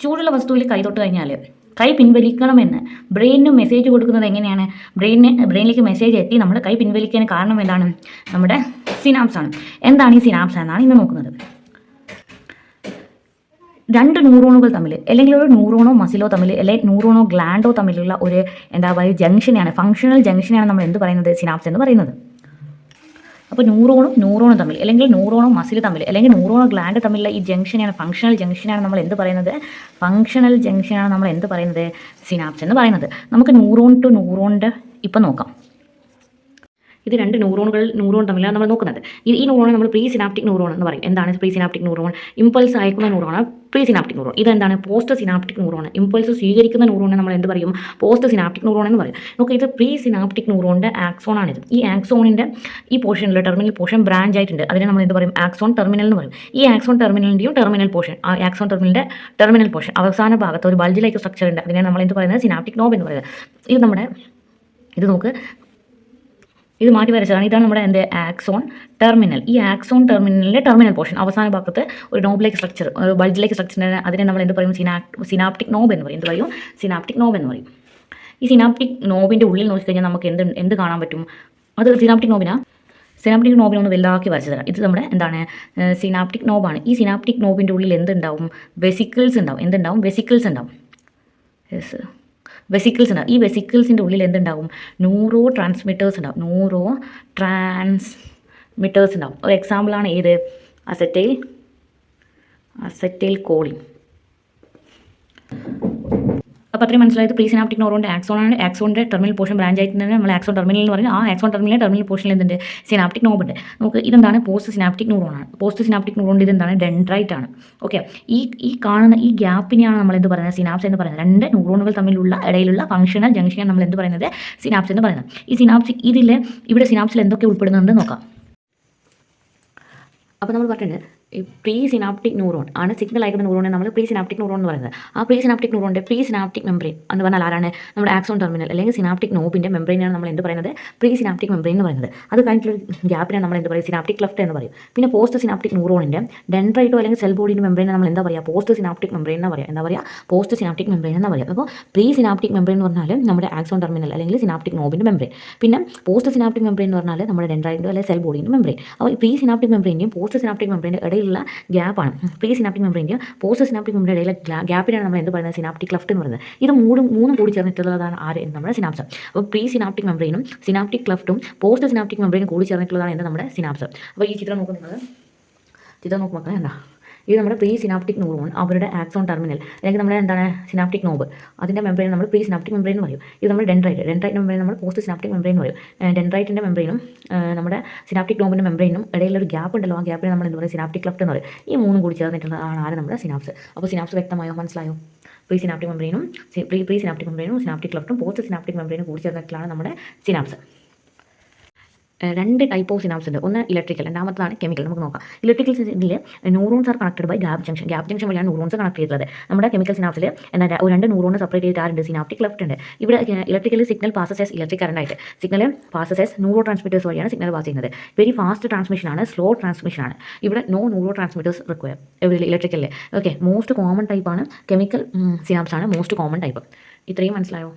ചൂടുള്ള വസ്തുവിൽ കൈ തൊട്ട് കഴിഞ്ഞാൽ കൈ പിൻവലിക്കണമെന്ന് ബ്രെയിനിന് മെസ്സേജ് കൊടുക്കുന്നത് എങ്ങനെയാണ്? ബ്രെയിനിന് ബ്രെയിനിലേക്ക് മെസ്സേജ് എത്തി നമ്മൾ കൈ പിൻവലിക്കാൻ കാരണം എന്താണ്? നമ്മുടെ സിനാപ്സ് ആണ്. എന്താണ് ഈ സിനാപ്സ് എന്നാണ് ഇന്ന് നോക്കുന്നത്. രണ്ട് ന്യൂറോണുകൾ തമ്മിൽ അല്ലെങ്കിൽ ഒരു ന്യൂറോണോ മസിലോ തമ്മിൽ അല്ലെങ്കിൽ ന്യൂറോണോ ഗ്ലാൻഡോ തമ്മിലുള്ള ഒരു എന്താ പറയുക ജംഗ്ഷനെയാണ് ഫങ്ഷണൽ ജംഗ്ഷനെയാണ് നമ്മൾ എന്ത് പറയുന്നത്? സിനാപ്സ് എന്ന് പറയുന്നത്. അപ്പോൾ ന്യൂറോണും ന്യൂറോണും തമ്മിൽ അല്ലെങ്കിൽ ന്യൂറോണും മസിൽ തമ്മിൽ അല്ലെങ്കിൽ ന്യൂറോണോ ഗ്ലാൻഡ് തമ്മിലുള്ള ഈ ജംഗ്ഷനാണ് ഫങ്ഷണൽ ജംഗ്ഷനാണ് നമ്മൾ എന്ത് പറയുന്നത്? ഫങ്ഷണൽ ജംഗ്ഷനാണ് നമ്മൾ എന്ത് പറയുന്നത്? സിനാപ്സ് എന്ന് പറയുന്നത്. നമുക്ക് ന്യൂറോൺ ടു ന്യൂറോണിന്റെ ഇപ്പം നോക്കാം. ഇത് രണ്ട് ന്യൂറോണുകൾ ന്യൂറോൺ തമ്മിലാണ് നമ്മൾ നോക്കുന്നത്. ഈ ന്യൂറോൺ നമ്മൾ പ്രീ സിനാപ്റ്റിക് ന്യൂറോൺ എന്ന് പറയും. എന്താണ് പ്രീ സിനാപ്റ്റിക് ന്യൂറോൺ ഇമ്പൾസ് അയക്കുന്ന ന്യൂറോണാണ് പ്രീ സിനാപ്റ്റിക് ന്യൂറോൺ ഇതെന്താണ്? പോസ്റ്റ് സിനാപ്റ്റിക് ന്യൂറോൺ ഇമ്പൾസ് സ്വീകരിക്കുന്ന ന്യൂറോണിനെ നമ്മൾ എന്ത് പറയും? പോസ്റ്റ് സിനാപ്റ്റിക് ന്യൂറോൺ എന്ന് പറയും. നമുക്ക് ഇത് പ്രീ സിനാപ്റ്റിക് ന്യൂറോണിന്റെ ആക്സോണാണിത് ഈ ആക്സോണിന്റെ ഈ പോർഷനിൽ ടെർമിനൽ പോർഷൻ ബ്രാഞ്ച് ആയിട്ടുണ്ട്. അതിനെ നമ്മൾ എന്ത് പറയും? ആക്സോൺ ടെർമിനൽ എന്ന് പറയും. ഈ ആക്സോൺ ടെർമിനലിന്റെയും ടെർമിനൽ പോർഷൻ ആ ആക്സോൺ ടെർമിനലിന്റെ ടെർമിനൽ പോർഷൻ അവസാന ഭാഗത്ത് ഒരു ബൾജിലേക്ക് സ്ട്രക്ചർ ഉണ്ട്. അതിനെ നമ്മൾ എന്ത് പറയുന്നത്? സിനാപ്റ്റിക് നോബ് എന്ന് പറയുന്നത്. ഇത് നമ്മുടെ ഇത് നമുക്ക് ഇത് മാറ്റി വരച്ചതാണ്. ഇതാണ് നമ്മുടെ എന്റെ ആക്സോൺ ടെർമിനൽ ഈ ആക്സോൺ ടെർമിനലിന്റെ ടെർമിനൽ പോർഷൻ അവസാന ഭാഗത്ത് ഒരു നോബിലേക്ക് സ്ട്രക്ചർ ഒരു ബൾജിലേക്ക് സ്ട്രക്ചർ അതിനെ നമ്മൾ എന്ത് പറയും? സിനാ സിനാപ്റ്റിക് നോബ് എന്ന് പറയും. എന്ത് പറയും? സിനാപ്റ്റിക് നോബ് എന്ന് പറയും. ഈ സിനാപ്റ്റിക് നോബിന്റെ ഉള്ളിൽ നോക്കിക്കഴിഞ്ഞാൽ നമുക്ക് എന്ത് എന്ത് കാണാൻ പറ്റും? അത് സിനാപ്റ്റിക് നോബിനാ സിനാപ്റ്റിക് നോബിനൊന്ന് വലുതാക്കി വരച്ചു തരാം ഇത് നമ്മുടെ എന്താണ്? സിനാപ്റ്റിക് നോബാണ് ഈ സിനാപ്റ്റിക് നോബിന്റെ ഉള്ളിൽ എന്തുണ്ടാവും? വെസിക്കിൾസ് ഉണ്ടാവും. എന്തുണ്ടാവും? വെസിക്കിൾസ് ഉണ്ടാവും. യെസ് വെസിക്കിൾസ് ഉണ്ടാവും. ഈ വെസിക്കിൾസിന്റെ ഉള്ളിൽ എന്തുണ്ടാവും? നൂറോ ട്രാൻസ്മിറ്റേഴ്സ് ഉണ്ടാവും. നൂറോ ട്രാൻസ്മിറ്റേഴ്സ് ഉണ്ടാവും. ഒരു എക്സാമ്പിളാണ് ഏത്? അസറ്റൈൽ അസറ്റൈൽ കോളിൻ അപ്പോൾ അത്രയും മനസ്സിലായത് പ്രീ സിനാപ്റ്റിക് ന്യൂറോണിന്റെ ആക്സോണാണ് ആക്സോണിന്റെ ടെർമിനൽ പോർഷൻ ബ്രാഞ്ച് ആയിട്ട് തന്നെ നമ്മൾ ആക്സോൺ ടെർമിനൽ എന്ന് പറഞ്ഞാൽ ആ ആക്സോൺ ടെർമിനൽ ടെർമിനൽ പോർഷൻ എന്തുണ്ട്? സിനാപ്റ്റിക് നോബ് ഉണ്ട്. നമുക്ക് ഇതെന്താണ്? പോസ്റ്റ് സിനാപ്റ്റിക് ന്യൂറോണാണ് പോസ്റ്റ് സിനാപ്റ്റിക് ന്യൂറോണിന്റെ ഇതെന്താണ്? ഡെൻഡ്രൈറ്റ് ആണ്. ഓക്കെ ഈ ഈ കാണുന്ന ഈ ഗ്യാപ്പിനെയാണ് നമ്മൾ എന്ത് പറയുന്നത്? സിനാപ്സ് എന്ന് പറയുന്നത്. രണ്ട് ന്യൂറോണുകൾ തമ്മിലുള്ള ഇടയിലുള്ള ഫംഗ്ഷണൽ ജംഗ്ഷനാണ് നമ്മൾ എന്ത് പറയുന്നത്? സിനാപ്സ് എന്ന് പറയുന്നത്. ഈ സിനാപ്സ് ഇതിൽ ഇവിടെ സിനാപ്സിൽ എന്തൊക്കെ ഉൾപ്പെടുന്നുണ്ടെന്ന് നോക്കാം. അപ്പോൾ നമ്മൾ പറഞ്ഞിട്ടുണ്ട് പ്രീ സിനാപ്റ്റിക് ന്യൂറോൺ ആണ് സിഗ്നൽ അയക്കുന്ന ന്യൂറോണെ നമ്മൾ പ്രീ സിനാപ്റ്റിക് ന്യൂറോൺ എന്ന് പറയുന്നത്. ആ പ്രീ സിനാപ്റ്റിക് ന്യൂറോണിന്റെ പ്രീ സിനാപ്റ്റിക് മെംബ്രെയിൻ എന്ന് പറഞ്ഞാൽ ആരാണ്? നമ്മുടെ ആക്സോൺ ടെർമിനൽ അല്ലെങ്കിൽ സിനാപ്റ്റിക് നോബിന്റെ മെംബ്രെയിനാണ് നമ്മൾ എന്ത് പറയുന്നത്? പ്രീ സിനാപ്റ്റിക് മെംബ്രെയിൻ എന്ന് പറയുന്നത്. അത് കഴിഞ്ഞിട്ടുള്ള ഗ്യാപ്പിനെ നമ്മൾ എന്ത് പറയും? സിനാപ്റ്റിക് ലെഫ്റ്റ് എന്ന് പറയും. പിന്നെ പോസ്റ്റ് സിനാപ്റ്റിക് ന്യൂറോണിന്റെ ഡെൻഡ്രൈറ്റോ അല്ലെങ്കിൽ സെൽ ബോഡിന്റെ മെംബ്രെയിനെ നമ്മൾ എന്താ പറയുക പോസ്റ്റ് സിനാപ്റ്റിക് മെംബ്രെയിൻ എന്ന് പറയുക എന്താ പറയുക പോസ്റ്റ് സിനാപ്റ്റിക് മെംബ്രെയിൻ എന്ന് പറയുക അപ്പോൾ പ്രീ സിനാപ്റ്റിക് മെംബ്രെയിൻ എന്ന് പറഞ്ഞാൽ നമ്മുടെ ആക്സോൺ ടെർമിനൽ അല്ലെങ്കിൽ സിനാപ്റ്റിക് നോബിന്റെ മെംബ്രെയിൻ പിന്നെ പോസ്റ്റ് സിനാപ്റ്റിക് മെംബ്രെയിൻ എന്ന് പറഞ്ഞാൽ നമ്മുടെ ഡെൻഡ്രൈറ്റോ അല്ലെങ്കിൽ സെൽ ബോഡിന്റെ മെംബ്രെയിൻ അപ്പോൾ പ്രീ സിനാപ്റ്റിക് മെംബ്രെയിന്റെയും പോസ്റ്റ് സിനാപ്റ്റിക് മെംബ്രെയിന്റെ ഇടയിലുള്ള ഗ്യാപ്പാണ് പ്രീ സിനാപ്റ്റിക് മെംബ്രെയിന്റെയും പോസ്റ്റ് സിനാപ്റ്റിക് മെംബ്രെയിൻ ഇടയിലെ ഗ്യാപ്പിനാണ് നമ്മൾ എന്ത് പറയുന്നത്? സിനാപ്റ്റിക് ക്ലഫ്റ്റ് എന്ന് പറയുന്നത്. ഇത് മൂന്നും മൂന്നും കൂടി ചേർന്നിട്ടുള്ളതാണ് ആര് നമ്മുടെ സിനാപ്സ് അപ്പോൾ പ്രീ സിനാപ്റ്റിക് മെമ്പറിനും സിനാപ്റ്റിക് ക്ലഫ്റ്റും പോസ്റ്റ് സിനാപ്റ്റിക് മെമ്പറിനും കൂടി ചേർന്നിട്ടുള്ളതാണ് എന്ത് നമ്മുടെ സിനാപ്സ് അപ്പോൾ ഈ ചിത്രം നോക്കുന്നത് ചിത്രം നോക്കുമ്പോൾ എന്താ ഇത് നമ്മുടെ പ്രീ സിനാപ്റ്റിക് ന്യൂറോൺ അവരുടെ ആക്സോൺ ടെർമിനൽ അല്ലെങ്കിൽ നമ്മുടെ എന്താണ്? സിനാപ്റ്റിക് നോബ് അതിന്റെ മെംബ്രെയിൻ നമ്മൾ പ്രീ സിനാപ്റ്റിക് മെംബ്രെയിൻ എന്ന് പറയും. ഇത് നമ്മൾ ഡെൻഡ്രൈറ്റ് ഡെൻഡ്രൈറ്റ് മെംബ്രെയിൻ നമ്മൾ പോസ്റ്റ് സിനാപ്റ്റിക് മെംബ്രെയിൻ എന്ന് പറയും. ഡെൻഡ്രൈറ്റിന്റെ മെംബ്രെയിനും നമ്മുടെ സിനാപ്റ്റിക് നോബിന്റെ മെംബ്രെയിനും ഇടയിലൊരു ഗ്യാപ്പ് ഉണ്ടല്ലോ. ആ ഗ്യാപ്പിനെ നമ്മൾ എന്താ പറയുക സിനാപ്റ്റിക് ക്ലഫ്റ്റ് എന്ന് പറയും. ഈ മൂന്നും കൂടി ചേർന്നിട്ടുള്ളതാണ് ആരും നമ്മുടെ സിനാപ്സ് അപ്പോൾ സിനാപ്സ് വ്യക്തമായോ? മനസ്സിലായോ? പ്രീ സിനാപ്റ്റിക് മെംബ്രെയിനും പ്രീ പ്രീ സിനാപ്റ്റിക് മെംബ്രെയിനും സിനാപ്റ്റിക് ക്ലഫ്റ്റും പോസ്റ്റ് സിനാപ്റ്റിക് മെംബ്രെയിനും കൂടി ചേർന്നിട്ടുള്ളതാണ് നമ്മുടെ സിനാപ്സ് രണ്ട് ടൈപ്പ് ഓഫ് സിനാപ്സ് ഉണ്ട്. ഒന്ന് ഇലക്ട്രിക്കൽ രണ്ടാമത്തതാണ് കെമിക്കൽ നമുക്ക് നോക്കാം. Electrical സിനാപ്സിൽ neurons are connected by gap junction gap junction വഴിയാണ് ന്യൂറോൺസ് കണക്ട് ചെയ്തിട്ടുള്ളത് നമ്മുടെ കെമിക്കൽ സിനാപ്സിൽ എന്താ ഒരു രണ്ട് ന്യൂറോൺ സെപ്പറേറ്റ് ചെയ്തിട്ടുണ്ട് സിനാപ്റ്റിക് ലെഫ്റ്റ് ഉണ്ട്. ഇവിടെ electrical signal passes electric current ആയിട്ട്. Signal passes as neuro transmitters വഴിയാണ് സിഗ്നൽ പാസ് ചെയ്യുന്നത്. വെരി ഫാസ്റ്റ് ട്രാൻസ്മിഷൻ ആണ് സ്ലോ ട്രാൻസ്മിഷൻ ആണ്. ഇവിടെ നോ ന്യൂറോ ട്രാൻസ്മിറ്റേഴ്സ് റിക്വയർ ഇലക്ട്രിക്കലിൽ ഓക്കെ മോസ്റ്റ് കോമൺ ടൈപ്പാണ് കെമിക്കൽ സിനാപ്സ് ആണ് മോസ്റ്റ് കോമൺ ടൈപ്പ് ഇത്രയും മനസ്സിലായോ?